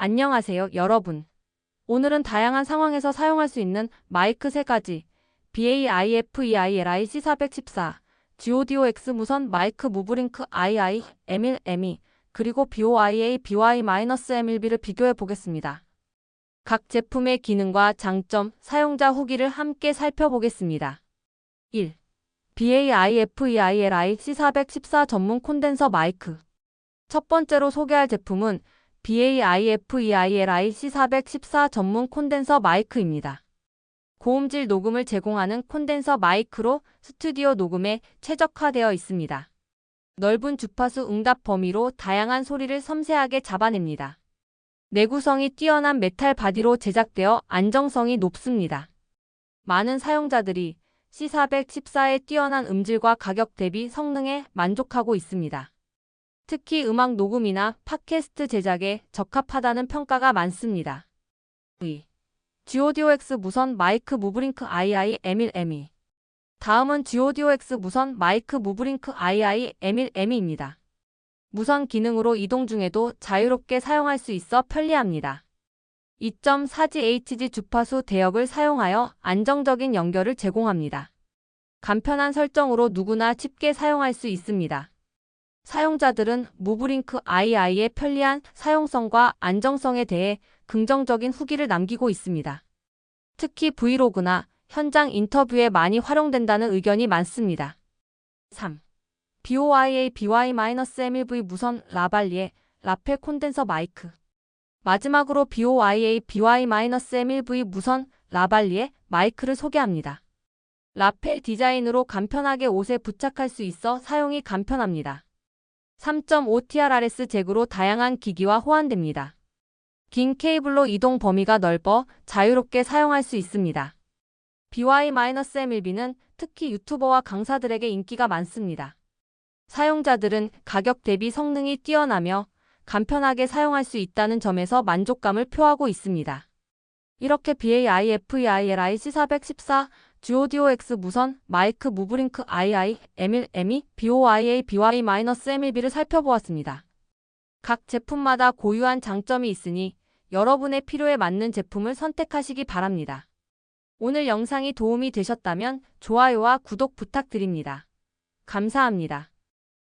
안녕하세요, 여러분. 오늘은 다양한 상황에서 사용할 수 있는 마이크 3가지 BAIFEILI C414, GODOX 무선 마이크 무브링크 II, M1, M2, 그리고 BOIA BY-M1B를 비교해 보겠습니다. 각 제품의 기능과 장점, 사용자 후기를 함께 살펴보겠습니다. 1. BAIFEILI C414 전문 콘덴서 마이크 첫 번째로 소개할 제품은 BAIFEILI C414 전문 콘덴서 마이크입니다. 고음질 녹음을 제공하는 콘덴서 마이크로 스튜디오 녹음에 최적화되어 있습니다. 넓은 주파수 응답 범위로 다양한 소리를 섬세하게 잡아냅니다. 내구성이 뛰어난 메탈 바디로 제작되어 안정성이 높습니다. 많은 사용자들이 C414의 뛰어난 음질과 가격 대비 성능에 만족하고 있습니다. 특히 음악 녹음이나 팟캐스트 제작에 적합하다는 평가가 많습니다. 2. GODOX 무선 마이크 무브링크 II M1 M2 다음은 GODOX 무선 마이크 무브링크 II M1 M2입니다. 무선 기능으로 이동 중에도 자유롭게 사용할 수 있어 편리합니다. 2.4GHz 주파수 대역을 사용하여 안정적인 연결을 제공합니다. 간편한 설정으로 누구나 쉽게 사용할 수 있습니다. 사용자들은 무브링크 II의 편리한 사용성과 안정성에 대해 긍정적인 후기를 남기고 있습니다. 특히 브이로그나 현장 인터뷰에 많이 활용된다는 의견이 많습니다. 3. BOIA BY-M1V 무선 라발리에 라펠 콘덴서 마이크 마지막으로 BOIA BY-M1V 무선 라발리에 마이크를 소개합니다. 라펠 디자인으로 간편하게 옷에 부착할 수 있어 사용이 간편합니다. 3.5TRRS 잭으로 다양한 기기와 호환됩니다. 긴 케이블로 이동 범위가 넓어 자유롭게 사용할 수 있습니다. BY-M1B는 특히 유튜버와 강사들에게 인기가 많습니다. 사용자들은 가격 대비 성능이 뛰어나며 간편하게 사용할 수 있다는 점에서 만족감을 표하고 있습니다. 이렇게 C414 GODOX 무선 마이크 무브링크 II M1 M2 BOIA BY-M1B를 살펴보았습니다. 각 제품마다 고유한 장점이 있으니 여러분의 필요에 맞는 제품을 선택하시기 바랍니다. 오늘 영상이 도움이 되셨다면 좋아요와 구독 부탁드립니다. 감사합니다.